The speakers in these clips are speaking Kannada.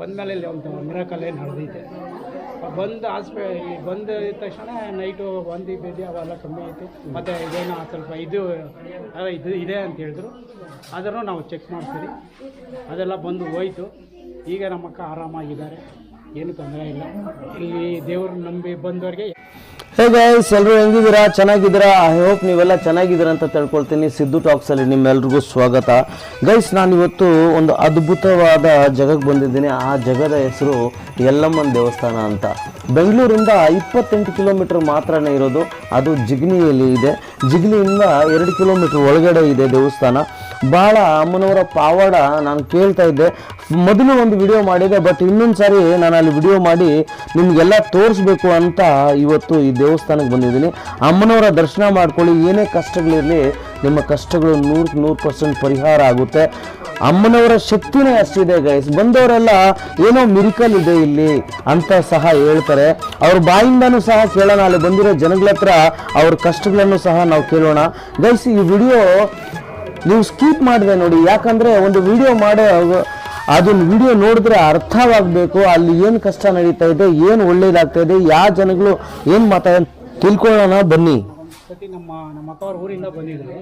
ಬಂದಮೇಲೆ ಇಲ್ಲಿ ಒಂದು ಮಿರಾಕಲ್ಲೇ ನಡೆದೈತೆ. ಬಂದು ಆಸ್ಪೆ ಇಲ್ಲಿ ಬಂದ ತಕ್ಷಣ ನೈಟು ಬಂದು ಬೇದಿ ಅವೆಲ್ಲ ಕಮ್ಮಿ ಆಯಿತು ಮತ್ತು ಇದೇನೋ ಸ್ವಲ್ಪ ಇದು ಇದು ಇದೆ ಅಂತ ಹೇಳಿದ್ರು. ಅದನ್ನು ನಾವು ಚೆಕ್ ಮಾಡ್ತೀವಿ. ಅದೆಲ್ಲ ಬಂದು ಹೋಯ್ತು. ಈಗ ನಮ್ಮಕ್ಕ ಆರಾಮಾಗಿದ್ದಾರೆ. ಏನು ತೊಂದರೆ ಇಲ್ಲ. ಇಲ್ಲಿ ದೇವ್ರು ನಂಬಿ ಬಂದವ್ರಿಗೆ ಹೇ ಗೈಸ್ ಎಲ್ಲರೂ ಹೆಂಗಿದ್ದೀರಾ? ಚೆನ್ನಾಗಿದ್ದೀರಾ? ಐ ಹೋಪ್ ನೀವೆಲ್ಲ ಚೆನ್ನಾಗಿದ್ದೀರಾ ಅಂತ ತಿಳ್ಕೊಳ್ತೀನಿ. ಸಿದ್ದು ಟಾಕ್ಸಲ್ಲಿ ನಿಮ್ಮೆಲ್ರಿಗೂ ಸ್ವಾಗತ. ಗೈಸ್ ನಾನು ಇವತ್ತು ಒಂದು ಅದ್ಭುತವಾದ ಜಗಕ್ಕೆ ಬಂದಿದ್ದೀನಿ. ಆ ಜಗದ ಹೆಸರು ಯಲ್ಲಮ್ಮನ ದೇವಸ್ಥಾನ ಅಂತ. ಬೆಂಗಳೂರಿಂದ ಇಪ್ಪತ್ತೆಂಟು ಕಿಲೋಮೀಟ್ರ್ ಮಾತ್ರನೇ ಇರೋದು. ಅದು ಜಿಗ್ನಿಯಲ್ಲಿ ಇದೆ. ಜಿಗ್ನಿಯಿಂದ ಎರಡು ಕಿಲೋಮೀಟ್ರ್ ಒಳಗಡೆ ಇದೆ ದೇವಸ್ಥಾನ. ಭಾಳ ಅಮ್ಮನವರ ಪಾವಾಡ ನಾನು ಕೇಳ್ತಾ ಇದ್ದೆ. ಮೊದಲು ಒಂದು ವಿಡಿಯೋ ಮಾಡಿದೆ ಬಟ್ ಇನ್ನೊಂದು ಸಾರಿ ನಾನು ಅಲ್ಲಿ ವಿಡಿಯೋ ಮಾಡಿ ನಿಮಗೆಲ್ಲ ತೋರಿಸ್ಬೇಕು ಅಂತ ಇವತ್ತು ಈ ದೇವಸ್ಥಾನಕ್ಕೆ ಬಂದಿದ್ದೀನಿ. ಅಮ್ಮನವರ ದರ್ಶನ ಮಾಡ್ಕೊಳ್ಳಿ, ಏನೇ ಕಷ್ಟಗಳಿರಲಿ ನಿಮ್ಮ ಕಷ್ಟಗಳು ನೂರಕ್ಕೆ ನೂರು ಪರ್ಸೆಂಟ್ ಪರಿಹಾರ ಆಗುತ್ತೆ. ಅಮ್ಮನವರ ಶಕ್ತಿನೇ ಅಷ್ಟಿದೆ ಗೈಸ್ ಬಂದವರೆಲ್ಲ ಏನೋ ಮಿರಿಕಲ್ ಇದೆ ಇಲ್ಲಿ ಅಂತ ಸಹ ಹೇಳ್ತಾರೆ. ಅವ್ರ ಬಾಯಿಂದನೂ ಸಹ ಕೇಳೋಣ, ಅಲ್ಲಿ ಬಂದಿರೋ ಜನಗಳ ಹತ್ರ ಅವ್ರ ಕಷ್ಟಗಳನ್ನು ಸಹ ನಾವು ಕೇಳೋಣ. ಗೈಸ್ ಈ ವಿಡಿಯೋ ನೀವು ಸ್ಕೀಪ್ ಮಾಡಿದೆ ನೋಡಿ, ಯಾಕಂದರೆ ಒಂದು ವಿಡಿಯೋ ಮಾಡೋ ಅದನ್ನ ವಿಡಿಯೋ ನೋಡಿದ್ರೆ ಅರ್ಥವಾಗಬೇಕು, ಅಲ್ಲಿ ಏನು ಕಷ್ಟ ನಡೀತಾ ಇದೆ, ಏನು ಒಳ್ಳೇದಾಗ್ತಾ ಇದೆ ಯಾವ ಜನಗಳು ಏನು ಮಾತಾಡ ತಿಳ್ಕೊಳ್ಳೋಣ, ಬನ್ನಿ. ನಮ್ಮ ನಮ್ಮ ಊರಿಂದ ಬಂದಿದ್ರು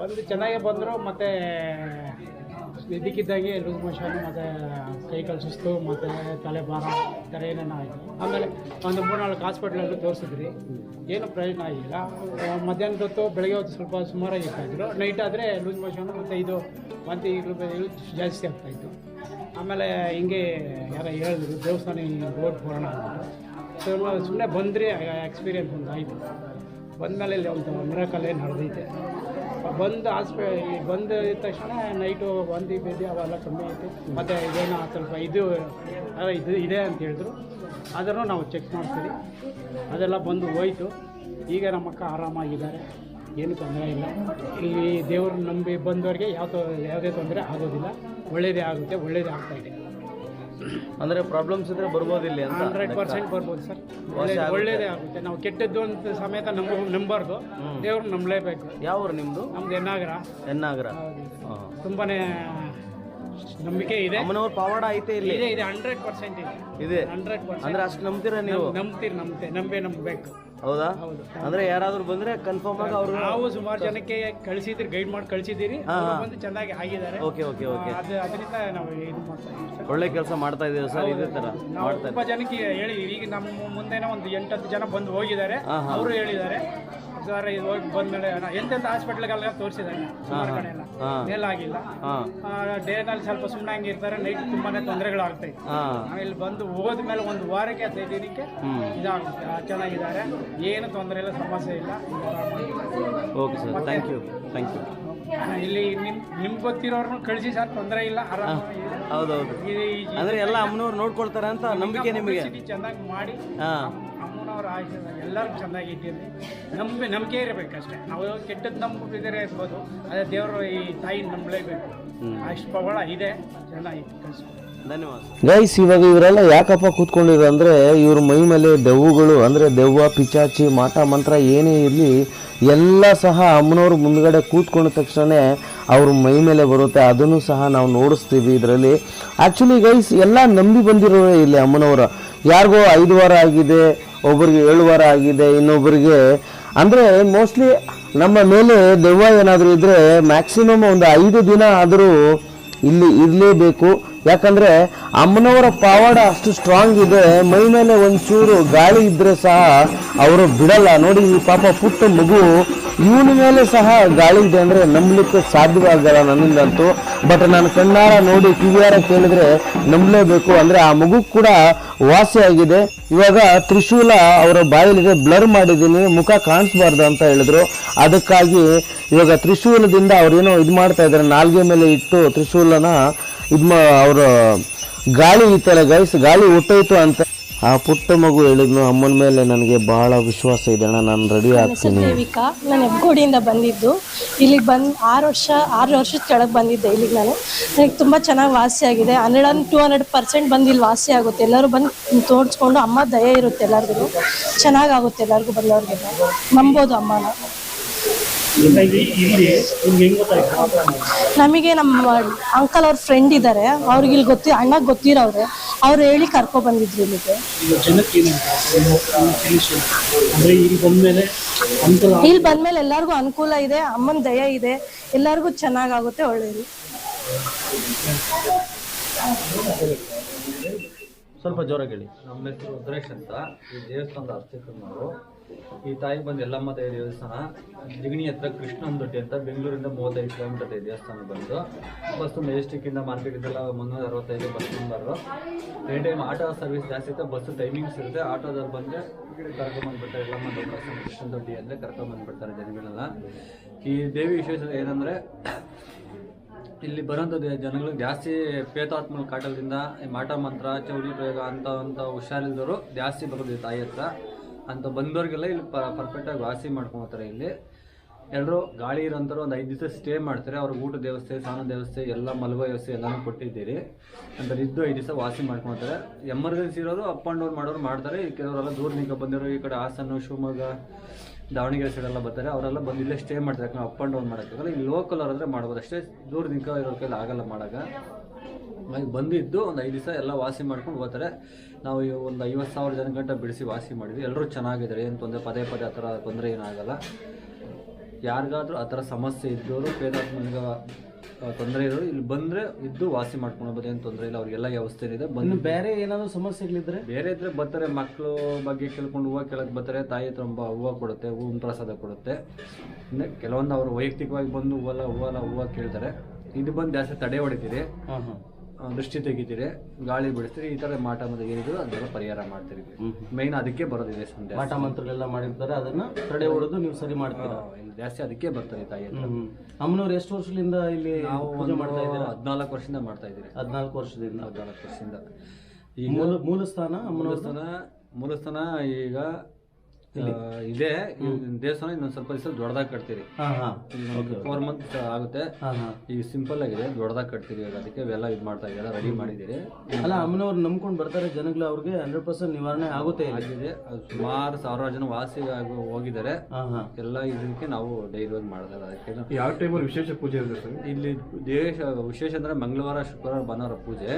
ಬಂದು ಚೆನ್ನಾಗೇ ಬಂದರು, ಮತ್ತು ಇದಕ್ಕಿದ್ದಾಗೆ ಲೂಸ್ ಮೋಷನ್ ಮತ್ತು ಕೈ ಸುಸ್ತು ಮತ್ತು ತಲೆ ಭಾರ, ಈ ಥರ ಏನೇನೋ ಆಯಿತು. ಆಮೇಲೆ ಒಂದು ಮೂರ್ನಾಲ್ಕು ಹಾಸ್ಪಿಟ್ಲಲ್ಲೂ ತೋರಿಸಿದ್ರಿ. ಏನು ಪ್ರಯೋಜನ ಆಗಿಲ್ಲ. ಮಧ್ಯಾಹ್ನದ ಹೊತ್ತು ಬೆಳಗ್ಗೆ ಹೊತ್ತು ಸ್ವಲ್ಪ ಸುಮಾರಾಗಿ ಇರ್ತಾಯಿದ್ರು. ನೈಟ್ ಆದರೆ ಲೂಸ್ ಮೋಷನ್ ಮತ್ತು ಇದು ಮತ್ತು ಈಗಲೂ ಜಾಸ್ತಿ ಆಗ್ತಾಯಿತ್ತು. ಆಮೇಲೆ ಹಿಂಗೆ ಯಾರೋ ಹೇಳಿದ್ರು, ದೇವಸ್ಥಾನ ರೋಡ್ ಪೂರಣ ಸುಮ್ಮನೆ ಬಂದ್ರಿ ಎಕ್ಸ್ಪೀರಿಯನ್ಸ್ ಒಂದು ಆಯಿತು. ಬಂದಮೇಲೆ ಇಲ್ಲಿ ಒಂದು ಏನು ನಡೆದೈತೆ. ಬಂದು ಆಸ್ಪೆ ಬಂದ ತಕ್ಷಣ ನೈಟು ಒಂದು ಬೇದಿ ಅವೆಲ್ಲ ಕಮ್ಮಿ ಐತೆ. ಮತ್ತು ಇದೇನೋ ಸ್ವಲ್ಪ ಇದು ಆ, ಇದು ಇದೆ ಅಂತ ಹೇಳಿದ್ರು. ಅದನ್ನು ನಾವು ಚೆಕ್ ಮಾಡ್ತೀವಿ. ಅದೆಲ್ಲ ಬಂದು ಹೋಯ್ತು. ಈಗ ನಮ್ಮ ಅಕ್ಕ ಆರಾಮಾಗಿದ್ದಾರೆ. ಏನು ತೊಂದರೆ ಇಲ್ಲ. ಇಲ್ಲಿ ದೇವ್ರು ನಂಬಿ ಬಂದವರಿಗೆ ಯಾವ ಯಾವುದೇ ತೊಂದರೆ ಆಗೋದಿಲ್ಲ. ಒಳ್ಳೆಯದೇ ಆಗುತ್ತೆ ಒಳ್ಳೆಯದೇ ಆಗ್ತಾ ಇದೆ. ಅಂದ್ರೆ ಪ್ರಾಬ್ಲಮ್ಸ್ ಇದ್ರೆ ಬರ್ಬೋದಿಲ್ಲ ಇಲ್ಲಿ ಹಂಡ್ರೆಡ್ ಪರ್ಸೆಂಟ್ ಬರ್ಬೋದು ಸರ್. ಒಳ್ಳೆ ಒಳ್ಳೇದೇ ಆಗುತ್ತೆ. ನಾವು ಕೆಟ್ಟದ್ದು ಅಂತ ಸಮೇತ ನಂಬ ನಂಬಾರ್ದು. ದೇವ್ರು ನಂಬಲೇಬೇಕು. ಯಾವ ನಿಮ್ಮದು ನಮ್ದು ಎನ್ನಾಗರ. ಎನ್ನಾಗರ. ತುಂಬಾನೇ ನಂಬಿಕೆ ಇದೆ? ಅಮ್ಮನವ್ರ ಪವಾಡ ಐತೆ ಇಲ್ಲಿ. ಇದೆ ಇದೆ ಹಂಡ್ರೆಡ್ ಪರ್ಸೆಂಟ್ ಇದೆ. ಇದೆ. ಹಂಡ್ರೆಡ್ ಪರ್ಸೆಂಟ್ ಅಂದ್ರೆ ಅಷ್ಟು ನಂಬ್ತೀರಾ ನೀವು? ನಂಬ್ತೀರಿ ನಂಬ್ತೆ ನಂಬೆ ನಂಬಬೇಕು. ಹೌದಾ? ಹೌದು. ಅಂದ್ರೆ ಯಾರಾದ್ರೂ ಬಂದ್ರೆ ಕನ್ಫರ್ಮ್ ಆಗಿ ಅವ್ರು ನಾವು ಸುಮಾರು ಜನಕ್ಕೆ ಕಳಿಸಿದ್ರಿ ಗೈಡ್ ಮಾಡಿ ಕಳಿಸಿದ್ದೀರಿ. ಬಂದು ಚೆನ್ನಾಗಿ ಆಗಿದ್ದಾರೆ. Okay okay okay. ಅದು ಅದರಿಂದ ನಾವು ಇದು ಮಾಡ್ತಾ ಇದ್ದೀವಿ ಸರ್. ಒಳ್ಳೆ ಕೆಲಸ ಮಾಡ್ತಾ ಇದ್ದೀವಿ ಸರ್? ಇದೇ ತರ ನಾವು ತುಂಬಾ ಜನಕ್ಕೆ ಹೇಳಿ ಈಗ ನಮ್ಮ ಮುಂದೆನೇ ಒಂದು ಎಂಟತ್ತು ಜನ ಬಂದು ಹೋಗಿದ್ದಾರೆ. ಅವರು ಹೇಳಿದ್ದಾರೆ. ಸರ್ ಇದು ಹೋಗಿ ಬಂದ್ಮೇಲೆ ಎಂತೆಂತ ಎಂತೆಂಥ ಹಾಸ್ಪಿಟ್ಲ್ಗೆಲ್ಲ ತೋರಿಸಿದ್ದಾರೆ ಸುಮಾರು ಕಡೆ ಎಲ್ಲ. ಮೇಲಾಗಿಲ್ಲ. ಡೇನಲ್ಲಿ ಸ್ವಲ್ಪ ಸುಮ್ಮನೆ ಹಂಗೆ ಇರ್ತಾರೆ ನೈಟ್ ತುಂಬಾನೇ ತೊಂದರೆಗಳಾಗ್ತೈತೆ. ಆಮೇಲೆ ಬಂದು ಹೋದ್ಮೇಲೆ ಒಂದು ವಾರಕ್ಕೆ ಹದಿನೈದು ದಿನಕ್ಕೆ ಇದಾಗುತ್ತೆ. ಚೆನ್ನಾಗಿದ್ದಾರೆ. ಏನು ತೊಂದರೆ ಇಲ್ಲ ಸಮಸ್ಯೆ ಇಲ್ಲ. Okay sir thank you thank you ಇಲ್ಲಿ ನಿಮ್ ನಿಮ್ಗೆ ಗೊತ್ತಿರೋರ್ನು ಕಳಿಸಿ ಸರ್ ತೊಂದರೆ ಇಲ್ಲ ಆರಾಮ ಹೌದೌದು. ಅಂದ್ರೆ ಎಲ್ಲ ಅಮ್ಮನವ್ರು ನೋಡ್ಕೊಳ್ತಾರೆ ಅಂತ ನಂಬಿಕೆ ನಿಮಗೆ. ಚೆನ್ನಾಗಿ ಮಾಡಿ ಅಮ್ಮನವ್ರ ಆಶೀರ್ವಾದ ಎಲ್ಲರೂ ಚೆನ್ನಾಗಿ ಇಟ್ಟಿರಲಿ ನಂಬಿ ನಂಬಿಕೆ ಇರಬೇಕಷ್ಟೇ. ನಾವು ಕೆಟ್ಟದ್ದು ನಂಬಿದ್ರೆ ಇರ್ಬೋದು ಅದೇ ದೇವರು ಈ ತಾಯಿ ನಂಬಲೇಬೇಕು. ಅಷ್ಟು ಪವಳ ಇದೆ ಚೆನ್ನಾಗಿತ್ತು ಕಷ್ಟ ಧನ್ಯವಾದ. ಗೈಸ್ ಇವಾಗ ಇವರೆಲ್ಲ ಯಾಕಪ್ಪ ಕೂತ್ಕೊಂಡಿದ್ರು ಅಂದರೆ ಇವ್ರ ಮೈ ಮೇಲೆ ದೆವ್ವಗಳು ಅಂದ್ರೆ ದೆವ್ವ ಪಿಚಾಚಿ ಮಾಟ ಮಂತ್ರ ಏನೇ ಇರಲಿ ಎಲ್ಲ ಸಹ ಅಮ್ಮನವ್ರ ಮುಂದ್ಗಡೆ ಕೂತ್ಕೊಂಡ ತಕ್ಷಣ ಅವ್ರ ಮೈ ಮೇಲೆ ಬರುತ್ತೆ. ಅದನ್ನು ಸಹ ನಾವು ನೋಡಿಸ್ತೀವಿ ಇದರಲ್ಲಿ. ಆ್ಯಕ್ಚುಲಿ ಗೈಸ್ ಎಲ್ಲ ನಂಬಿ ಬಂದಿರೋರೇ ಇಲ್ಲಿ ಅಮ್ಮನವರ. ಯಾರಿಗೋ ಐದು ವಾರ ಆಗಿದೆ, ಒಬ್ಬರಿಗೆ ಏಳು ವಾರ ಆಗಿದೆ, ಇನ್ನೊಬ್ಬರಿಗೆ. ಅಂದರೆ ಮೋಸ್ಟ್ಲಿ ನಮ್ಮ ಮೇಲೆ ದೆವ್ವ ಏನಾದರೂ ಇದ್ದರೆ ಮ್ಯಾಕ್ಸಿಮಮ್ ಒಂದು ಐದು ದಿನ ಆದರೂ ಇಲ್ಲಿ ಇರಲೇಬೇಕು. ಯಾಕಂದ್ರೆ ಅಮ್ಮನವರ ಪಾವಾಡ ಅಷ್ಟು ಸ್ಟ್ರಾಂಗ್ ಇದೆ, ಮೈ ಮೇಲೆ ಒಂಚೂರು ಗಾಳಿ ಇದ್ರೆ ಸಹ ಅವರು ಬಿಡಲ್ಲ. ನೋಡಿ, ಈ ಪಾಪ ಪುಟ್ಟ ಮಗು ಇವನ ಮೇಲೆ ಸಹ ಗಾಳಿ ಇದೆ ಅಂದ್ರೆ ನಂಬಲಿಕ್ಕೆ ಸಾಧ್ಯವಾಗಲ್ಲ ನನ್ನಿಂದಂತೂ. ಬಟ್ ನಾನು ಕಣ್ಣಾರ ನೋಡಿ, ಕಿವಿಯಾರ ಕೇಳಿದ್ರೆ ನಂಬಲೇಬೇಕು. ಅಂದ್ರೆ ಆ ಮಗು ಕೂಡ ವಾಸಿಯಾಗಿದೆ ಇವಾಗ ತ್ರಿಶೂಲ ಅವರ ಬಾಯಲ್ಲಿದೆ ಬ್ಲರ್ ಮಾಡಿದ್ದೀನಿ, ಮುಖ ಕಾಣಿಸ್ಬಾರ್ದು ಅಂತ ಹೇಳಿದ್ರು. ಅದಕ್ಕಾಗಿ ಇವಾಗ ತ್ರಿಶೂಲದಿಂದ ಅವ್ರೇನೋ ಇದು ಮಾಡ್ತಾ ಇದ್ದಾರೆ. ನಾಲ್ಗೆ ಮೇಲೆ ಇಟ್ಟು ತ್ರಿಶೂಲನ ಇದು ಮಾ ಅವರು ಗಾಳಿ ಇತ್ತಲ್ಲ ಗೈಸ್ ಗಾಳಿ ಹುಟ್ಟೋಯ್ತು ಅಂತ. ಆ ಪುಟ್ಟ ಮಗು ಹೇಳಿದ್ನು ಅಮ್ಮನ ಮೇಲೆ ನನಗೆ ಬಹಳ ವಿಶ್ವಾಸ ಇದೆ ಅಣ್ಣ ನಾನು ರೆಡಿ ಆಗ್ತೀನಿ. ದೇವಿಕಾ ನಾನು ಹೆಬ್ಗೋಡಿಯಿಂದ ಬಂದಿದ್ದು. ಇಲ್ಲಿಗೆ ಬಂದು ಆರು ವರ್ಷ ಆರು ವರ್ಷದ ಕೆಳಗೆ ಬಂದಿದ್ದೆ ಇಲ್ಲಿಗೆ ನಾನು. ನನಗೆ ತುಂಬ ಚೆನ್ನಾಗಿ ವಾಸಿ ಆಗಿದೆ. ಹನ್ನೆರಡು ಆ್ಯಂಡ್ ಟೂ ಹಂಡ್ರೆಡ್ ಪರ್ಸೆಂಟ್ ಬಂದು ಇಲ್ಲಿ ವಾಸಿ ಆಗುತ್ತೆ. ಎಲ್ಲರೂ ಬಂದು ತೋರಿಸ್ಕೊಂಡು ಅಮ್ಮ ದಯ ಇರುತ್ತೆ ಎಲ್ಲರಿಗೂ ಚೆನ್ನಾಗಾಗುತ್ತೆ ಎಲ್ಲರಿಗೂ ಬಂದವ್ರಿಗೆಲ್ಲ ನಂಬೋದು ಅಮ್ಮನ. ನಿಮ್ಗೆ ಹೆಂಗ್ ಗೊತ್ತಾಯ್ತು? ನಮಗೆ ನಮ್ಮ ಅಂಕಲ್ ಅವ್ರ ಫ್ರೆಂಡ್ ಇದ್ದಾರೆ ಅವ್ರಿಗೆ ಇಲ್ಲಿ ಗೊತ್ತಿ ಅಣ್ಣ ಗೊತ್ತಿರೋರೆ ಅವ್ರು ಹೇಳಿ ಕರ್ಕೊ ಬಂದಿದ್ರು ಇಲ್ಲಿಗೆ. ಬಂದ್ಮೇಲೆ ಇಲ್ಲಿ ಬಂದ್ಮೇಲೆ ಎಲ್ಲರಿಗೂ ಅನುಕೂಲ ಇದೆ ಅಮ್ಮನ ದಯ ಇದೆ. ಎಲ್ಲರಿಗೂ ಚೆನ್ನಾಗಾಗುತ್ತೆ ಒಳ್ಳೇದು. ಸ್ವಲ್ಪ ಜೋರಾಗಿ ಹೇಳಿ. ನಮ್ಮ ಹೆಸರು ರುದ್ರೇಶ್ ಅಂತ. ಈ ದೇವಸ್ಥಾನದ ಅರ್ಚಕರು ನಾವು ಈ ತಾಯಿಗೆ ಬಂದು ಎಲ್ಲಮ್ಮ ತಾಯಿ ದೇವಸ್ಥಾನ ಜಿಗಣಿ ಹತ್ರ ಕೃಷ್ಣನ ದೊಡ್ಡಿ ಅಂತ ಬೆಂಗಳೂರಿಂದ ಮೂವತ್ತೈದು ಕಿಲೋಮೀಟರ್ ಇದೆ ದೇವಸ್ಥಾನ ಬಂದು. ಬಸ್ಸು ಮೆಜೆಸ್ಟಿಕ್ಕಿಂದ ಮಾರ್ಕೆಟಿಂದೆಲ್ಲ ಮುನ್ನೂರ ಅರವತ್ತೈದು bus number any time auto service ಜಾಸ್ತಿ ಇರುತ್ತೆ ಬಸ್ಸು ಟೈಮಿಂಗ್ಸ್ ಇರುತ್ತೆ. ಆಟೋದಲ್ಲಿ ಬಂದರೆ ಕರ್ಕೊಂಬಂದ್ಬಿಡ್ತಾರೆ ಎಲ್ಲಮ್ಮ ದೇವಸ್ಥಾನ ಕೃಷ್ಣ ದೊಡ್ಡಿ ಅಂದರೆ ಕರ್ಕೊಂಬಂದ್ಬಿಡ್ತಾರೆ ಜನಗಳೆಲ್ಲ. ಈ ದೇವಿ ವಿಶೇಷ ಏನಂದರೆ, ಇಲ್ಲಿ ಬರೋಂಥ ಜನಗಳು ಜಾಸ್ತಿ ಪ್ರೇತಾತ್ಮನ ಕಾಟದಿಂದ ಮಾಟ ಮಂತ್ರ ಚೌಡಿ ಪ್ರಯೋಗ ಅಂತ ಅಂತ ಹುಷಾರಿಲ್ದವರು ಜಾಸ್ತಿ ಬರೋದು ತಾಯಿ ಹತ್ರ. ಅಂತ ಬಂದವ್ರಿಗೆಲ್ಲ ಇಲ್ಲಿ ಪರ್ಫೆಕ್ಟಾಗಿ ವಾಸಿ ಮಾಡ್ಕೊತಾರೆ ಇಲ್ಲಿ. ಎಲ್ಲರೂ ಗಾಳಿ ಇರೋಂಥವ್ರು ಒಂದು ಐದು ದಿವಸ ಸ್ಟೇ ಮಾಡ್ತಾರೆ. ಅವ್ರಿಗೆ ಊಟ ವ್ಯವಸ್ಥೆ ಸ್ನಾನ ವ್ಯವಸ್ಥೆ, ಎಲ್ಲ ಮಲಗುವ ವ್ಯವಸ್ಥೆ ಎಲ್ಲನೂ ಕೊಟ್ಟಿದ್ದೀರಿ. ಅಂತ ಇದ್ದು ಐದು ದಿವಸ ವಾಸಿ ಮಾಡ್ಕೊತಾರೆ. ಎಮರ್ಜೆನ್ಸಿ ಇರೋರು ಅಪ್ ಆ್ಯಂಡ್ ಡೌನ್ ಮಾಡೋರು ಮಾಡ್ತಾರೆ. ಕೆಲವರೆಲ್ಲ ದೂರ ನಿಂತ ಬಂದಿರೋ ಈ ಕಡೆ ಹಾಸನ, ಶಿವಮೊಗ್ಗ ದಾವಣಗೆರೆ ಸೈಡ್ ಎಲ್ಲ ಬರ್ತಾರೆ, ಅವರೆಲ್ಲ ಬಂದು ಇಲ್ಲೇ ಸ್ಟೇ ಮಾಡ್ತಾರೆ. ಯಾಕಂದ್ರೆ ಅಪ್ ಆ್ಯಂಡ್ ಡೌನ್ ಮಾಡೋಕ್ಕಾಗಲ್ಲ ಇಲ್ಲಿ ಲೋಕಲ್ ಅವ್ರಾದ್ರೆ ಮಾಡ್ಬೋದು. ಅಷ್ಟೇ ದೂರದಿಂದ ಇರೋ ಕೈಲಿ ಆಗಲ್ಲ ಮಾಡಾಗ ಹಾಗೆ ಬಂದಿದ್ದು ಒಂದು ಐದು ದಿವಸ ಎಲ್ಲ ವಾಸಿ ಮಾಡ್ಕೊಂಡು ಹೋಗ್ತಾರೆ. ನಾವು ಒಂದು ಐವತ್ತು ಸಾವಿರ ಜನ ಗಂಟೆ ಬಿಡಿಸಿ ವಾಸಿ ಮಾಡಿದ್ವಿ. ಎಲ್ಲರೂ ಚೆನ್ನಾಗಿದ್ದಾರೆ. ಏನು ತೊಂದರೆ, ಪದೇ ಪದೇ ಆ ಥರ ತೊಂದರೆ ಏನಾಗಲ್ಲ ಯಾರಿಗಾದ್ರೂ ಆ ಥರ ಸಮಸ್ಯೆ ಇದ್ದವರು ಪೇದಾತ್ಮನಿಗೆ ತೊಂದರೆ ಇರೋರು ಇಲ್ಲಿ ಬಂದರೆ ಇದ್ದು ವಾಸಿ ಮಾಡ್ಕೊಂಡು ಹೋಗೋದು ಏನು ತೊಂದರೆ ಇಲ್ಲ ಅವ್ರಿಗೆಲ್ಲ ವ್ಯವಸ್ಥೆ ಇದೆ ಬಂದು ಬೇರೆ ಏನಾದರೂ ಸಮಸ್ಯೆಗಳಿದ್ರೆ? ಬೇರೆ ಇದ್ರೆ ಬರ್ತಾರೆ ಮಕ್ಕಳು ಬಗ್ಗೆ ಕೇಳ್ಕೊಂಡು ಹೂವು ಕೇಳಕ್ಕೆ ಬರ್ತಾರೆ ತಾಯಿ ಹತ್ರ ಹೂವು ಕೊಡುತ್ತೆ ಹೂವು ಪ್ರಸಾದ ಕೊಡುತ್ತೆ. ಇನ್ನು ಕೆಲವೊಂದು ಅವರು ವೈಯಕ್ತಿಕವಾಗಿ ಬಂದು ಹೂವಲ್ಲ ಹೂವಲ್ಲ ಹೂವು ಕೇಳ್ತಾರೆ. ಇದು ಬಂದು ಜಾಸ್ತಿ ತಡೆ ಹೊಡಿತೀರಿ. ಹಾಂ ಹಾಂ. ಆ, ದೃಷ್ಟಿ ತೆಗಿತೀರಿ ಗಾಳಿ ಬಿಡಿಸ್ತೀರಿ ಈ ಥರ ಮಾಟ ಮಂತ್ರ ಏನಿದ್ರು ಅದನ್ನೆಲ್ಲ ಪರಿಹಾರ ಮಾಡ್ತೀರಿ. ಮೈನ್ ಅದಕ್ಕೆ ಬರೋದಿದೆ ಸಂದೇಶ ಮಾಟ ಮಂತ್ರಗಳೆಲ್ಲ ಮಾಡಿರ್ತಾರೆ ಅದನ್ನ ತಡೆ ಹೊಡೆದು ನೀವು ಸರಿ ಮಾಡ್ತೀರಾ? ಇಲ್ಲಿ ಜಾಸ್ತಿ ಅದಕ್ಕೆ ಬರ್ತಾರೆ ತಾಯಿ ಹತ್ರ. ಅಮ್ಮನವ್ರು ಎಷ್ಟು ವರ್ಷದಿಂದ ಇಲ್ಲಿ ನಾವು ಪೂಜೆ ಮಾಡ್ತಾ ಇದ್ದೀರಾ? ಹದಿನಾಲ್ಕು ವರ್ಷದಿಂದ ಮಾಡ್ತಾ ಇದ್ದೀರಿ. ಹದಿನಾಲ್ಕು ವರ್ಷದಿಂದ. ಹದಿನಾಲ್ಕು ವರ್ಷದಿಂದ. ಈ ಮೂಲ ಮೂಲ ಸ್ಥಾನ ಅಮ್ಮನವ್ರ ಮೂಲಸ್ಥಾನ ಮೂಲಸ್ಥಾನ ಈಗ ಇದೆ. ದೇವಸ್ಥಾನ ಇನ್ನೊಂದ್ ಸ್ವಲ್ಪ ದಿವಸ ದೊಡ್ಡದಾಗಿ ಕಟ್ತೀರಿ. ಹಾಂ ಹಾಂ. ಫೋರ್ ಮಂತ್ ಆಗುತ್ತೆ. ಹಾಂ ಹಾಂ. ಈಗ ಸಿಂಪಲ್ ಆಗಿದೆ. ದೊಡ್ಡದಾಗಿ ಕಟ್ತೀರಿ ಅದಕ್ಕೆ ಎಲ್ಲ ಇದು ಮಾಡ್ತಾ ಇದ್ದಾರೆ. ರೆಡಿ ಮಾಡಿದ್ದೀರಿ. ಅಲ್ಲ ಅಮ್ಮನವ್ರು ನಂಬ್ಕೊಂಡು ಬರ್ತಾರೆ. ಜನಗಳು ಅವ್ರಿಗೆ ಹಂಡ್ರೆಡ್ ಪರ್ಸೆಂಟ್ ನಿವಾರಣೆ ಆಗುತ್ತೆ ಆಗಿದೆ. ಸುಮಾರು ಸಾವಿರಾರು ಜನ ವಾಸಿ ಆಗಿ ಹೋಗಿದ್ದಾರೆ. ಹಾಂ ಹಾಂ. ಎಲ್ಲ ಇದಕ್ಕೆ ನಾವು ಡೈಲಿ ಮಾಡ್ತಾರೆ. ಅದಕ್ಕೆ ಯಾವ ಟೈಮಲ್ಲಿ ವಿಶೇಷ ಪೂಜೆ ಇರುತ್ತೆ ಇಲ್ಲಿ ದೇಶ ವಿಶೇಷ ಅಂದ್ರೆ ಮಂಗಳವಾರ ಶುಕ್ರವಾರ ಭಾನುವಾರ ಪೂಜೆ.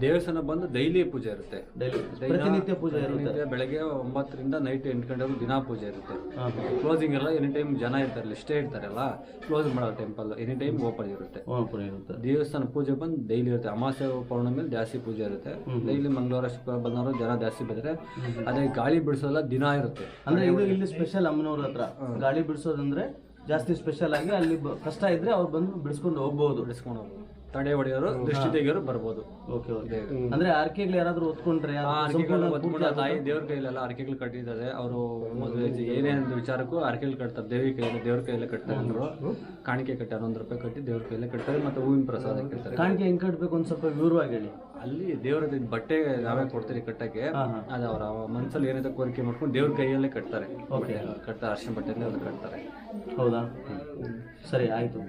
ದೇವಸ್ಥಾನ ಬಂದು ಡೈಲಿ ಪೂಜೆ ಇರುತ್ತೆ. ಡೈಲಿ. ಪ್ರತಿನಿತ್ಯ ಪೂಜೆ ಬೆಳಗ್ಗೆ ಒಂಬತ್ತರಿಂದ ನೈಟ್ ಎಂಟು ಗಂಟೆವರೆಗೂ ದಿನಾ ಪೂಜೆ ಇರುತ್ತೆ. ಕ್ಲೋಸಿಂಗ್ ಎಲ್ಲ ಎನಿ ಟೈಮ್ ಜನ ಇರ್ತಾರಲ್ಲ ಇಷ್ಟೇ ಇರ್ತಾರಲ್ಲ ಕ್ಲೋಸ್ ಮಾಡೋ ಟೆಂಪಲ್ ಎನಿ ಟೈಮ್ ಓಪನ್ ಇರುತ್ತೆ. ಓಪನ್ ಇರುತ್ತೆ. ದೇವಸ್ಥಾನ ಪೂಜೆ ಬಂದು ಡೈಲಿ ಇರುತ್ತೆ. ಅಮಾವಾಸ್ಯೆ ಪೌರ್ಣಮಿ ಜಾಸ್ತಿ ಪೂಜೆ ಇರುತ್ತೆ. ಡೈಲಿ ಮಂಗಳವಾರ ಶುಕ್ರವಾರ ಬಂದವರು ಜನ ಜಾಸ್ತಿ ಬಂದರೆ ಅದೇ ಗಾಳಿ ಬಿಡಿಸೋಲ್ಲ ದಿನ ಇರುತ್ತೆ. ಅಂದ್ರೆ ಇದು ಇಲ್ಲಿ ಸ್ಪೆಷಲ್ ಅಮ್ಮನವ್ರ ಹತ್ರ. ಗಾಳಿ ಬಿಡಿಸೋದಂದ್ರೆ ಜಾಸ್ತಿ ಸ್ಪೆಷಲ್ ಆಗಿ ಅಲ್ಲಿ ಕಷ್ಟ ಇದ್ರೆ ಅವ್ರು ಬಂದು ಬಿಡಿಸ್ಕೊಂಡು ಹೋಗ್ಬೋದು. ಬಿಡಿಸ್ಕೊಂಡು ಹೋಗ್ಬೋದು. ತಡೆ ಹೊಡೆಯೋರು ದೃಷ್ಟಿ ತೆಗೆಯೋರು ಬರ್ಬೋದು. Okay okay. ಅಂದ್ರೆ ಆರ್ಕೆಗಳು ಯಾರಾದ್ರೂ ಒತ್ಕೊಂಡ್ರೆ ಆ ಅರ್ಕೆಗಳು ಹೊತ್ಕೊಂಡು ಆ ತಾಯಿ ದೇವ್ರ ಕೈಲೆಲ್ಲ ಅರ್ಕೆಗಳು ಕಟ್ಟಿದ್ದಾರೆ. ಅವರು ಏನೇ ಏನೇನು ವಿಚಾರಕ್ಕೂ ಅರ್ಕೆಗಳು ಕಟ್ತಾರೆ. ದೇವಿ ಕೈಯಲ್ಲಿ ದೇವ್ರ ಕೈಯಲ್ಲೇ ಕಟ್ತಾರೆ ಅಂದ್ರು. ಕಾಣಿಕೆ ಕಟ್ಟಿ ಒಂದ್ ರೂಪಾಯಿ ಕಟ್ಟಿ ದೇವ್ರ ಕೈಯಲ್ಲೇ ಕಟ್ತಾರೆ ಮತ್ತೆ ಹೂವಿನ ಪ್ರಸಾದ ಕಟ್ತಾರೆ. ಕಾಣಿಕೆ ಹೆಂಗ್ ಕಟ್ಬೇಕು ಒಂದ್ ಸ್ವಲ್ಪ ವಿವರವಾಗಿ ಹೇಳಿ. ಅಲ್ಲಿ ದೇವ್ರದ ಬಟ್ಟೆ ನಾವೇ ಕೊಡ್ತೀರಿ ಕಟ್ಟಕ್ಕೆ. ಅದ ಅವರ ಮನಸ್ಸಲ್ಲಿ ಏನಿದೆ ಕೋರಿಕೆ ಮಾಡ್ಕೊಂಡು ದೇವ್ರ ಕೈಯಲ್ಲೇ ಕಟ್ತಾರೆ. ಕಟ್ತಾರೆ ಅರ್ಶಿನ ಬಟ್ಟೆಯಲ್ಲಿ ಕಟ್ತಾರೆ. ಹೌದಾ? ಸರಿ ಆಯ್ತು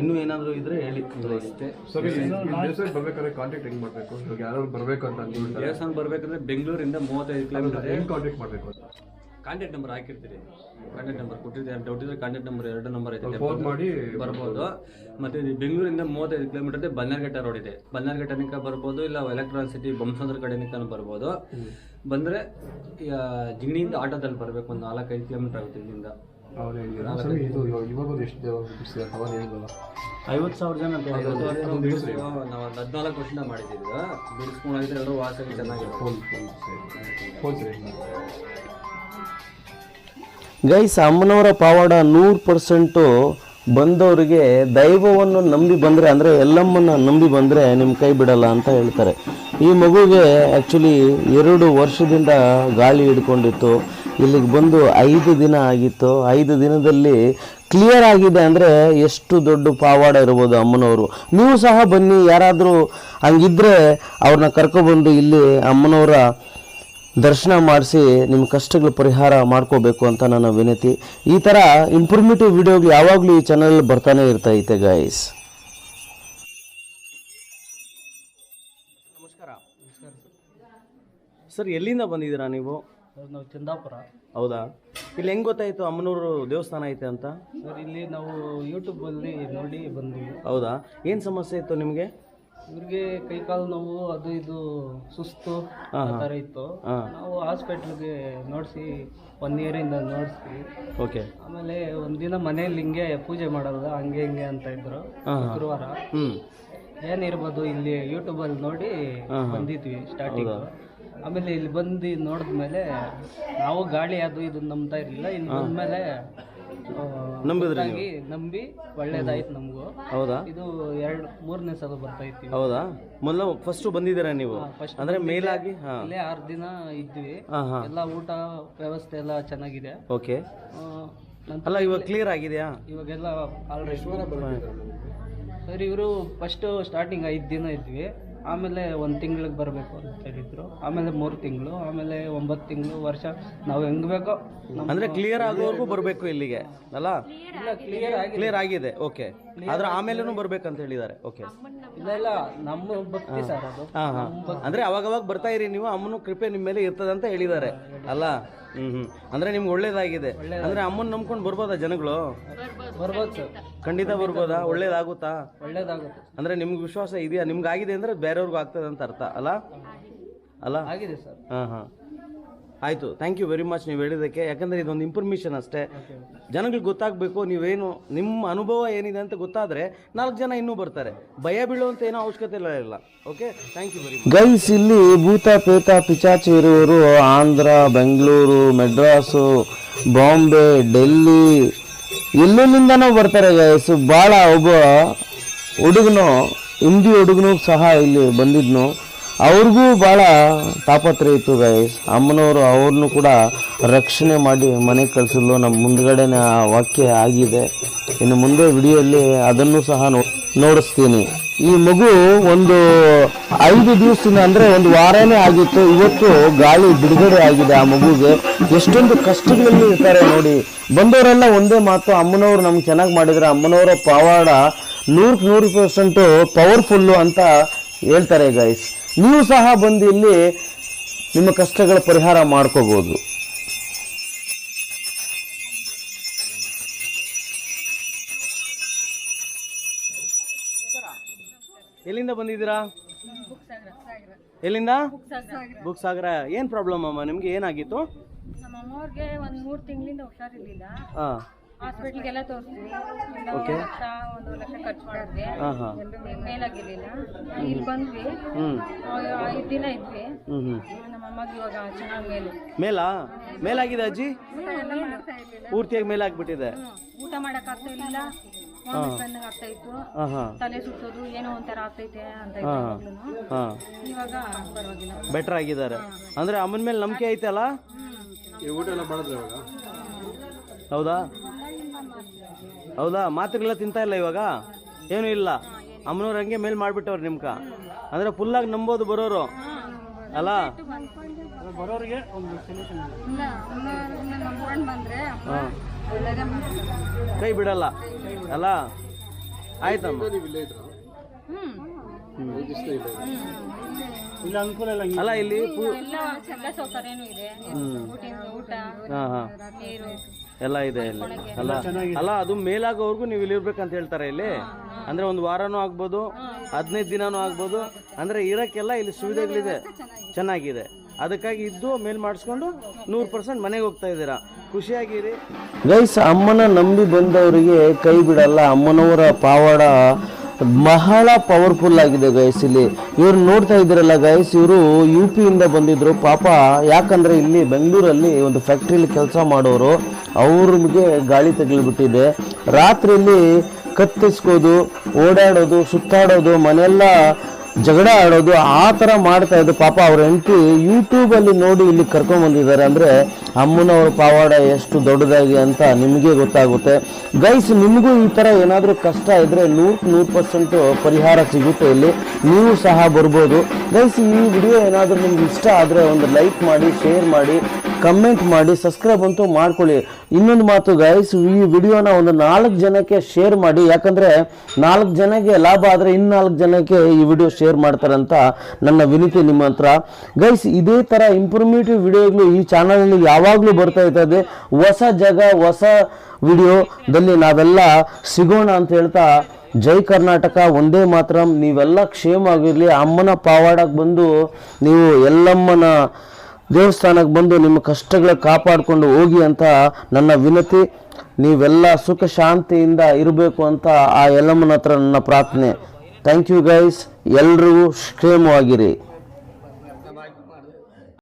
ಇನ್ನೂ ಏನಾದರೂ ಇದ್ರೆ ಹೇಳಿ. ಅಷ್ಟೇ. ಸರ್ ಇಲ್ಲಿ. ದೇವಸ್ಥಾನಕ್ಕೆ ಬರ್ಬೇಕಾದ್ರೆ ಕಾಂಟ್ಯಾಕ್ಟ್ ಹೆಂಗ್ ಮಾಡ್ಬೇಕು? ಇವಾಗ ಯಾರು ಬರ್ಬೇಕು ಅಂತ ಅಂದ್ಬಿಡ್ತಾರೆ ದೇವಸ್ಥಾನ ಬರ್ಬೇಕಂದ್ರೆ ಬೆಂಗಳೂರಿಂದ ಮೂವತ್ತೈದು ಕಿಲೋಮೀಟರ್ ಹೆಂಗ್ ಕಾಂಟ್ಯಾಕ್ಟ್ ಮಾಡಬೇಕು ಅಂತ? ಕಾಂಟ್ಯಾಕ್ಟ್ ನಂಬರ್ ಹಾಕಿರ್ತೀರಿ. ಕಾಂಟ್ಯಾಕ್ಟ್ ನಂಬರ್ ಕೊಟ್ಟಿರ್ತೀರಿ ಡೌಟ್ ಇದ್ರೆ ಕಾಂಟ್ಯಾಕ್ಟ್ ನಂಬರ್ ಎರಡು ನಂಬರ್ ಐತೆ. ಫೋನ್ ಮಾಡಿ ಬರ್ಬೋದು. ಮತ್ತೆ ಇದು ಬೆಂಗಳೂರಿಂದ ಮೂವತ್ತೈದು ಕಿಲೋಮೀಟರ್ ಇದೆ ಬನ್ನಾರ್ಘಟ್ಟ ರೋಡ್ ಇದೆ. ಬನ್ನರ್ಘಟ್ಟ ತನಕ ಬರ್ಬೋದು ಇಲ್ಲ ಎಲೆಕ್ಟ್ರಾನ್ ಸಿಟಿ ಬೊಮ್ಮಸಂದ್ರ ಕಡೆ ತನಕ ಬರ್ಬೋದು. ಬಂದ್ರೆ ಈಗ ಜಿಗಣಿಯಿಂದ ಆಟೋದಲ್ಲಿ ಬರ್ಬೇಕು ಒಂದು ನಾಲ್ಕೈದು ಕಿಲೋಮೀಟರ್ ಆಗುತ್ತೆ ಇಲ್ಲಿಂದ. ಅವ್ರು ಹೇಳಿದ್ರು. ಇದು ಇವಾಗ ಎಷ್ಟು ಅವಾಗ ಹೇಳಿದ್ವಲ್ಲ ಐವತ್ತು ಸಾವಿರ ಜನ ನಾವು ಒಂದು ಹದಿನಾಲ್ಕು ವರ್ಷದಿಂದ ಮಾಡಿದ್ದೀವಿ ಬಿಡಿಸ್ಕೊಂಡಾಗಿದ್ರೆ ಎಲ್ಲರೂ ವಾಸನೆ ಚೆನ್ನಾಗಿದೆ ಫೋನ್ ಫೋನ್ ಸರಿ. ಗೈಸ್ ಅಮ್ಮನವರ ಪಾವಾಡ ನೂರು ಪರ್ಸೆಂಟು ಬಂದವರಿಗೆ ದೈವವನ್ನು ನಂಬಿ ಬಂದರೆ ಅಂದರೆ ಎಲ್ಲಮ್ಮನ ನಂಬಿ ಬಂದರೆ ನಿಮ್ಮ ಕೈ ಬಿಡಲ್ಲ ಅಂತ ಹೇಳ್ತಾರೆ. ಈ ಮಗುಗೆ ಆ್ಯಕ್ಚುಲಿ ಎರಡು ವರ್ಷದಿಂದ ಗಾಳಿ ಹಿಡ್ಕೊಂಡಿತ್ತು. ಇಲ್ಲಿಗೆ ಬಂದು ಐದು ದಿನ ಆಗಿತ್ತು. ಐದು ದಿನದಲ್ಲಿ ಕ್ಲಿಯರ್ ಆಗಿದೆ ಅಂದರೆ ಎಷ್ಟು ದೊಡ್ಡ ಪಾವಾಡ ಇರ್ಬೋದು ಅಮ್ಮನವರು. ನೀವು ಸಹ ಬನ್ನಿ, ಯಾರಾದರೂ ಹಂಗಿದ್ರೆ ಅವ್ರನ್ನ ಕರ್ಕೊಬಂದು ಇಲ್ಲಿ ಅಮ್ಮನವರ ದರ್ಶನ ಮಾಡಿಸಿ ನಿಮ್ಮ ಕಷ್ಟಗಳ ಪರಿಹಾರ ಮಾಡ್ಕೋಬೇಕು ಅಂತ ನನ್ನ ವಿನಂತಿ. ಈ ಥರ ಇನ್ಫಾರ್ಮೇಟಿವ್ ವಿಡಿಯೋಗಳು ಯಾವಾಗಲೂ ಈ ಚಾನಲ್ ಬರ್ತಾನೆ ಇರ್ತೈತೆ ಗೈಸ್ ನಮಸ್ಕಾರ. ಸರ್, ಎಲ್ಲಿಂದ ಬಂದಿದ್ದೀರಾ ನೀವು? ನಾವು ಚಂದಾಪುರ. ಹೌದಾ? ಇಲ್ಲಿ ಹೆಂಗ್ ಗೊತ್ತಾಯ್ತು ಅಮ್ಮನೂರು ದೇವಸ್ಥಾನ ಐತೆ ಅಂತ? ಸರ್ ಇಲ್ಲಿ ನಾವು ಯೂಟ್ಯೂಬಲ್ಲಿ ನೋಡಿ ಬಂದ್ವಿ. ಹೌದಾ? ಏನು ಸಮಸ್ಯೆ ಇತ್ತು ನಿಮಗೆ? ಇವ್ರಿಗೆ ಕೈಕಾಲು ನೋವು ಅದು ಇದು ಸುಸ್ತು ಆ ಥರ ಇತ್ತು. ನಾವು ಹಾಸ್ಪಿಟ್ಲಿಗೆ ನೋಡಿಸಿ ಒನ್ ಇಯರಿಂದ ನೋಡಿಸಿ. ಓಕೆ. ಆಮೇಲೆ ಒಂದಿನ ಮನೇಲಿ ಹಿಂಗೆ ಪೂಜೆ ಮಾಡಲ್ಲ ಹಂಗೆ ಹಿಂಗೆ ಅಂತ ಇದ್ರು ಶುಕ್ರವಾರ. ಏನಿರ್ಬೋದು ಇಲ್ಲಿ ಯೂಟ್ಯೂಬಲ್ಲಿ ನೋಡಿ ಬಂದಿದ್ವಿ ಸ್ಟಾರ್ಟಿಂಗ್ ಆಮೇಲೆ ಇಲ್ಲಿ ಬಂದು ನೋಡಿದ್ಮೇಲೆ ನಾವು ಗಾಳಿ ಅದು ಇದು ನಂಬ್ತಾ ಇರಲಿಲ್ಲ. ಇಲ್ಲಿ ಬಂದ್ಮೇಲೆ ನಂಬಿದ್ರಿ ನಂಬಿ ಒಳ್ಳೇದಾಯ್ತು ನಮಗೂ. ಹೌದಾ? ಇದು ಎರಡು ಮೂರನೇ ಸಲ ಬರ್ತಾ ಇತ್ತು ಹೌದಾ? ಮೊದಲು ಫಸ್ಟ್ ಬಂದಿದ್ದೀರಾ ನೀವು? ಅಂದ್ರೆ ಅಂದರೆ ಮೇಲಾಗಿ ಹಾಂ. ಇಲ್ಲೇ ಆರು ದಿನ ಇದ್ವಿ. ಹಾಂ ಹಾಂ. ಎಲ್ಲ ಊಟ ವ್ಯವಸ್ಥೆ ಎಲ್ಲ ಚೆನ್ನಾಗಿದೆ. ಓಕೆ. ಆ, ನಂತರ ಅಲ್ಲ ಇವಾಗ ಕ್ಲಿಯರ್ ಆಗಿದೆಯಾ? ಇವಾಗೆಲ್ಲ ಆಲ್ರೆಡಿ ಸರ್ ಇವರು ಫಸ್ಟು ಸ್ಟಾರ್ಟಿಂಗ್ ಐದು ದಿನ ಇದ್ವಿ. ಆಮೇಲೆ ಒಂದು ತಿಂಗ್ಳಿಗೆ ಬರಬೇಕು ಅಂತ ಹೇಳಿದ್ರು. ಆಮೇಲೆ ಮೂರು ತಿಂಗಳು ಆಮೇಲೆ ಒಂಬತ್ತು ತಿಂಗಳು ವರ್ಷ. ನಾವು ಹೆಂಗ್ ಬೇಕೋ ಅಂದರೆ ಕ್ಲಿಯರ್ ಆಗೋವರೆಗೂ ಬರಬೇಕು ಇಲ್ಲಿಗೆ ಅಲ್ಲ? ಇಲ್ಲ ಕ್ಲಿಯರ್ ಆಗಿ ಕ್ಲಿಯರ್ ಆಗಿದೆ ಓಕೆ ಆದ್ರೆ ಬರಬೇಕು ಬರ್ಬೇಕಂತ ಹೇಳಿದ್ದಾರೆ ಓಕೆ ಇಲ್ಲ ಇಲ್ಲ ನಮ್ಮ ಭಕ್ತಿ ಸರ್ ಅದು. ಹಾಂ ಹಾಂ. ಅಂದರೆ ಅವಾಗ ಅವಾಗ ಬರ್ತಾ ಇರಿ ನೀವು ಅಮ್ಮನ ಕೃಪೆ ನಿಮ್ಮ ಮೇಲೆ ಇರ್ತದೆ ಅಂತ ಹೇಳಿದ್ದಾರೆ ಅಲ್ಲ? ಹ್ಞೂ ಹ್ಞೂ ಅಂದರೆ ನಿಮ್ಗೆ ಒಳ್ಳೇದಾಗಿದೆ. ಅಂದ್ರೆ ಅಮ್ಮನ್ ನಂಬ್ಕೊಂಡು ಬರ್ಬೋದಾ ಜನಗಳು? ಬರ್ಬೋದು ಸರ್. ಖಂಡಿತ ಬರ್ಬೋದಾ? ಒಳ್ಳೇದಾಗುತ್ತಾ? ಒಳ್ಳೇದಾಗುತ್ತೆ. ಅಂದ್ರೆ ನಿಮ್ಗೆ ವಿಶ್ವಾಸ ಇದೆಯಾ? ನಿಮ್ಗೆ ಆಗಿದೆ ಅಂದ್ರೆ ಬೇರೆಯವ್ರಿಗೂ ಆಗ್ತದೆ ಅಂತ ಅರ್ಥ ಅಲ್ಲ? ಅಲ್ಲ? ಆಗಿದೆ ಸರ್. ಹಾಂ ಹಾಂ. ಆಯಿತು ಥ್ಯಾಂಕ್ ಯು ವೆರಿ ಮಚ್ ನೀವು ಹೇಳಿದ್ದಕ್ಕೆ. ಯಾಕಂದರೆ ಇದೊಂದು ಇನ್ಫಾರ್ಮೇಷನ್ ಅಷ್ಟೇ. ಜನಗಳಿಗೆ ಗೊತ್ತಾಗಬೇಕು ನೀವೇನು ನಿಮ್ಮ ಅನುಭವ ಏನಿದೆ ಅಂತ ಗೊತ್ತಾದರೆ ನಾಲ್ಕು ಜನ ಇನ್ನೂ ಬರ್ತಾರೆ. ಭಯ ಬೀಳುವಂಥ ಏನೋ ಅವಶ್ಯಕತೆ ಇಲ್ಲ ಇಲ್ಲ. Okay thank you very much guys ಇಲ್ಲಿ ಭೂತ ಪೇತ ಪಿಚಾಚಿ ಇರುವವರು ಆಂಧ್ರ ಬೆಂಗಳೂರು ಮೆಡ್ರಾಸು ಬಾಂಬೆ ಡೆಲ್ಲಿ ಎಲ್ಲೆಲ್ಲಿಂದನೋ ಬರ್ತಾರೆ ಗೈಸ್ ಭಾಳ ಒಬ್ಬ ಹುಡುಗನು ಹಿಂದಿ ಹುಡುಗನು ಸಹ ಇಲ್ಲಿ ಬಂದಿದ್ನು. ಅವ್ರಿಗೂ ಭಾಳ ತಾಪತ್ರ ಇತ್ತು ಗೈಸ್ ಅಮ್ಮನವರು ಅವ್ರನ್ನೂ ಕೂಡ ರಕ್ಷಣೆ ಮಾಡಿ ಮನೆಗೆ ಕಳಿಸಿದ್ಲು ನಮ್ಮ ಮುಂದ್ಗಡೆನೆ ಆ ವಾಕ್ಯ ಆಗಿದೆ. ಇನ್ನು ಮುಂದೆ ವಿಡಿಯೋಲ್ಲಿ ಅದನ್ನು ಸಹ ನೋಡಿಸ್ತೀನಿ. ಈ ಮಗು ಒಂದು ಐದು ದಿವಸದಿಂದ ಅಂದರೆ ಒಂದು ವಾರನೇ ಆಗಿತ್ತು. ಇವತ್ತು ಗಾಳಿ ಬಿಡುಗಡೆ ಆಗಿದೆ ಆ ಮಗುಗೆ. ಎಷ್ಟೊಂದು ಕಷ್ಟಗಳಲ್ಲಿ ಇರ್ತಾರೆ ನೋಡಿ. ಬಂದವರೆಲ್ಲ ಒಂದೇ ಮಾತು, ಅಮ್ಮನವ್ರು ನಮ್ಗೆ ಚೆನ್ನಾಗಿ ಮಾಡಿದರೆ ಅಮ್ಮನವರ ಪವಾಡ ನೂರಕ್ಕೆ ನೂರು ಪರ್ಸೆಂಟು ಪವರ್ಫುಲ್ಲು ಅಂತ ಹೇಳ್ತಾರೆ ಗೈಸ್ ನೀವು ಸಹ ಬಂದು ಇಲ್ಲಿ ನಿಮ್ಮ ಕಷ್ಟಗಳ ಪರಿಹಾರ ಮಾಡ್ಕೋಬೋದು. ಎಲ್ಲಿಂದ ಬಂದಿದ್ದೀರಾ? ಎಲ್ಲಿಂದ? ಬುಕ್ ಸಾಗರ ಏನ್ ಪ್ರಾಬ್ಲಮ್ ಅಮ್ಮ? ನಿಮ್ಗೆ ಏನಾಗಿತ್ತು? ನಮ್ಮ ಅಮ್ಮವ್ರಿಗೆ ಒಂದು ಮೂರು ತಿಂಗಳಿಂದ ಹುಷಾರಿರ್ಲಿಲ್ಲ. ಹಾಸ್ಪಿಟ್ಲಿಗೆಲ್ಲ ತೋರಿಸ್ತೀವಿ. ಒಂದು ಲಕ್ಷ ಒಂದು ಲಕ್ಷ ಖರ್ಚು ಮಾಡಿದ್ವಿ. ಹಾಂ ಹಾಂ. ಮೇಲಾಗಿರ್ಲಿಲ್ಲ. ಇಲ್ಲಿ ಬಂದ್ವಿ. ಹ್ಞೂ ಐದು ದಿನ ಇದ್ವಿ. ಹ್ಞೂ ಹ್ಞೂ ನಮ್ಮ ಅಮ್ಮಗೆ ಇವಾಗ ಚೆನ್ನಾಗಿ ಮೇಲೆ. ಮೇಲಾ? ಮೇಲಾಗಿದೆ ಅಜ್ಜಿ? ಪೂರ್ತಿಯಾಗಿ ಮೇಲಾಗ್ಬಿಟ್ಟಿದೆ. ಊಟ ಮಾಡಕ್ ಆಗ್ತಾ ಇರ್ಲಿಲ್ಲ. ಬಂದಂಗೆ ಆಗ್ತಾ ಇತ್ತು. ಹಾಂ ಹಾಂ. ತಲೆ ಸುತ್ತೋದು ಏನೋ ಒಂಥರ ಆಗ್ತೈತೆ ಅಂತ ಇತ್ತು ಯಾವಾಗ್ಲೂನು. ಹಾಂ. ಇವಾಗ ಪರವಾಗಿಲ್ಲ. ಬೆಟರ್ ಆಗಿದ್ದಾರೆ. ಅಂದ್ರೆ ಅಮ್ಮನ ಮೇಲೆ ನಂಬಿಕೆ ಐತಲ್ಲ? ಈ ಊಟ ಎಲ್ಲ ಮಾಡಿದ್ರೆ ಇವಾಗ? ಹೌದಾ? ಹೌದಾ? ಮಾತ್ರೆಲ್ಲ ತಿಂತಾ ಇಲ್ಲ ಇವಾಗ? ಏನೂ ಇಲ್ಲ. ಅಮ್ಮನವ್ರು ಹಂಗೆ ಮೇಲ್ ಮಾಡಿಬಿಟ್ಟವ್ರು ನಿಮ್ಕ. ಅಂದರೆ ಫುಲ್ಲಾಗಿ ನಂಬೋದು ಬರೋರು. ಅಲ್ಲ? ಬರೋರಿಗೆ ಕೈ ಬಿಡಲ್ಲ. ಅಲ್ಲ? ಆಯ್ತಮ್ಮ. ಇಲ್ಲೇ ಅನುಕೂಲ ಇಲ್ಲ ಅಲ್ಲ ಇಲ್ಲಿ ಊಟ ಊಟ ಹಾಂ ಹಾಂ. ನೀರು. ಎಲ್ಲ ಇದೆ ಇಲ್ಲಿ ಅಲ್ಲ ಅಲ್ಲ, ಅದು ಮೇಲಾಗೋವರೆಗೂ ನೀವು ಇಲ್ಲಿ ಇರ್ಬೇಕಂತ ಹೇಳ್ತಾರೆ ಇಲ್ಲಿ. ಅಂದ್ರೆ ಒಂದು ವಾರನೂ ಆಗ್ಬೋದು, ಹದಿನೈದು ದಿನನೂ ಆಗ್ಬೋದು. ಅಂದ್ರೆ ಇರಕ್ಕೆಲ್ಲ ಇಲ್ಲಿ ಸುವಿಧೆಗಳಿದೆ. ಚೆನ್ನಾಗಿದೆ. ಅದಕ್ಕಾಗಿ ಇದ್ದು ಮೇಲ್ ಮಾಡಿಸ್ಕೊಂಡು ನೂರು ಪರ್ಸೆಂಟ್ ಮನೆಗೆ ಹೋಗ್ತಾ ಇದ್ದೀರಾ. ಖುಷಿಯಾಗಿರಿ. ಗೈಸ್, ಅಮ್ಮನ ನಂಬಿ ಬಂದವರಿಗೆ ಕೈ ಬಿಡಲ್ಲ. ಅಮ್ಮನವರ ಪಾವಾಡ ಬಹಳ ಪವರ್ಫುಲ್ ಆಗಿದೆ ಗೈಸ್ ಇಲ್ಲಿ. ಇವ್ರು ನೋಡ್ತಾ ಇದ್ದೀರಲ್ಲ ಗೈಸ್, ಇವರು ಯು ಪಿಯಿಂದ ಬಂದಿದ್ರು. ಪಾಪ, ಯಾಕಂದ್ರೆ ಇಲ್ಲಿ ಬೆಂಗಳೂರಲ್ಲಿ ಒಂದು ಫ್ಯಾಕ್ಟ್ರಿಲಿ ಕೆಲಸ ಮಾಡೋರು. ಅವ್ರಿಗೆ ಗಾಳಿ ತಗಲಿಬಿಟ್ಟಿದೆ. ರಾತ್ರಿಯಲ್ಲಿ ಕತ್ತಿಸ್ಕೋದು, ಓಡಾಡೋದು, ಸುತ್ತಾಡೋದು, ಮನೆಯೆಲ್ಲ ಜಗಳ ಆಡೋದು, ಆ ಥರ ಮಾಡ್ತಾ ಇದ್ದು ಪಾಪ ಅವ್ರ ಹೆಂಡತಿ ಯೂಟ್ಯೂಬಲ್ಲಿ ನೋಡಿ ಇಲ್ಲಿ ಕರ್ಕೊಂಬಂದಿದ್ದಾರೆ ಅಂದರೆ ಅಮ್ಮನವ್ರ ಪಾವಾಡ ಎಷ್ಟು ದೊಡ್ಡದಾಗಿ ಅಂತ ನಿಮಗೆ ಗೊತ್ತಾಗುತ್ತೆ. ಗೈಸ್ ನಿಮಗೂ ಈ ಥರ ಏನಾದರೂ ಕಷ್ಟ ಇದ್ದರೆ ನೂರು ನೂರು ಪರ್ಸೆಂಟು ಪರಿಹಾರ ಸಿಗುತ್ತೆ ಇಲ್ಲಿ. ನೀವು ಸಹ ಬರ್ಬೋದು. ಗೈಸ್ ಈ ವಿಡಿಯೋ ಏನಾದರೂ ನಿಮ್ಗೆ ಇಷ್ಟ ಆದರೆ ಒಂದು ಲೈಕ್ ಮಾಡಿ ಶೇರ್ ಮಾಡಿ ಕಮೆಂಟ್ ಮಾಡಿ ಸಬ್ಸ್ಕ್ರೈಬ್ ಅಂತೂ ಮಾಡ್ಕೊಳ್ಳಿ. ಇನ್ನೊಂದು ಮಾತು ಗೈಸ್ ಈ ವಿಡಿಯೋನ ಒಂದು ನಾಲ್ಕು ಜನಕ್ಕೆ ಶೇರ್ ಮಾಡಿ. ಯಾಕಂದರೆ ನಾಲ್ಕು ಜನಕ್ಕೆ ಲಾಭ ಆದರೆ ಇನ್ನು ನಾಲ್ಕು ಜನಕ್ಕೆ ಈ ವಿಡಿಯೋ ಶೇರ್ ಮಾಡ್ತಾರಂತ ನನ್ನ ವಿನಂತಿ ನಿಮ್ಮ ಹತ್ರ. ಗೈಸ್ ಇದೇ ಥರ ಇಂಪ್ರೂಮೇಟಿವ್ ವಿಡಿಯೋಗಳು ಈ ಚಾನಲಲ್ಲಿ ಯಾವ ಯಾವಾಗಲೂ ಬರ್ತಾ ಇರ್ತದೆ ಹೊಸ ಜಾಗ, ಹೊಸ ವಿಡಿಯೋದಲ್ಲಿ ನಾವೆಲ್ಲ ಸಿಗೋಣ ಅಂತ ಹೇಳ್ತಾ ಜೈ ಕರ್ನಾಟಕ, ಒಂದೇ ಮಾತ್ರ. ನೀವೆಲ್ಲ ಕ್ಷೇಮ ಆಗಿರಲಿ. ಅಮ್ಮನ ಪಾವಾಡಕ್ಕೆ ಬಂದು ನೀವು ಎಲ್ಲಮ್ಮನ ದೇವಸ್ಥಾನಕ್ಕೆ ಬಂದು ನಿಮ್ಮ ಕಷ್ಟಗಳ ಕಾಪಾಡಿಕೊಂಡು ಹೋಗಿ ಅಂತ ನನ್ನ ವಿನತಿ. ನೀವೆಲ್ಲ ಸುಖ ಶಾಂತಿಯಿಂದ ಇರಬೇಕು ಅಂತ ಆ ಎಲ್ಲಮ್ಮನ ಹತ್ರ ನನ್ನ ಪ್ರಾರ್ಥನೆ. ಥ್ಯಾಂಕ್ ಯು ಗೈಸ್ ಎಲ್ರಿಗೂ ಕ್ಷೇಮವಾಗಿರಿ.